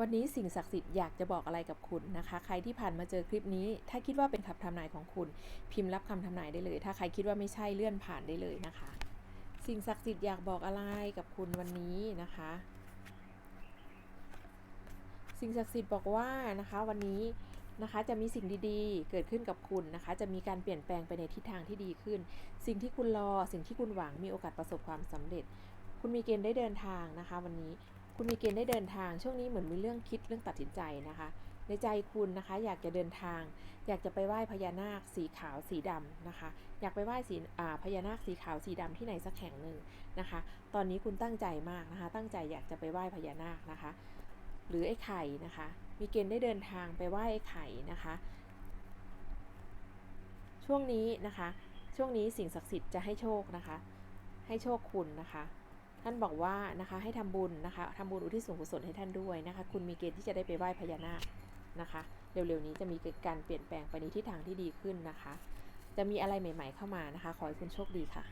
วันนี้สิ่งศักดิ์สิทธิ์อยากจะบอกอะไรกับคุณนะคะ ใครที่ผ่านมาเจอคลิปนี้ ถ้าคิดว่าเป็นคำทำนายของคุณ พิมพ์รับคำทำนายได้เลย ถ้าใครคิดว่าไม่ใช่เลื่อนผ่านได้เลยนะคะ สิ่งศักดิ์สิทธิ์อยากบอกอะไรกับคุณวันนี้นะคะ สิ่งศักดิ์สิทธิ์บอกว่านะคะ วันนี้นะคะจะมีสิ่งดีๆ เกิดขึ้นกับคุณนะคะ จะมีการเปลี่ยนแปลงไปในทิศทางที่ดีขึ้น สิ่งที่คุณรอ สิ่งที่คุณหวังมีโอกาสประสบความสำเร็จ คุณมีเกณฑ์ได้เดินทางนะคะ วันนี้ คุณมีเกณฑ์ได้เดินทางช่วงนี้เหมือนมีเรื่องคิดเรื่องตัดสินใจนะคะ ในใจคุณนะคะ อยากจะเดินทาง อยากจะไปไหว้พญานาคสีขาวสีดำนะคะ อยากไปไหว้สีพญานาคสีขาวสีดำที่ไหนสักแห่งหนึ่งนะคะ ตอนนี้คุณตั้งใจมากนะคะ ตั้งใจอยากจะไปไหว้พญานาคนะคะ หรือไอ้ไข่นะคะ มีเกณฑ์ได้เดินทางไปไหว้ไอ้ไข่นะคะ ช่วงนี้นะคะ ช่วงนี้สิ่งศักดิ์สิทธิ์จะให้โชคนะคะ ให้โชคคุณนะคะ ท่านบอกว่านะคะให้ทำบุญนะคะทำบุญอุทิศส่วนกุศลให้ท่านด้วยนะคะ คุณมีเกณฑ์ที่จะได้ไปไหว้พญานาคนะคะ เร็วๆนี้จะมีการเปลี่ยนแปลงไปในทิศทางที่ดีขึ้นนะคะ จะมีอะไรใหม่ ๆ เข้ามานะคะ ขอให้คุณโชคดีค่ะ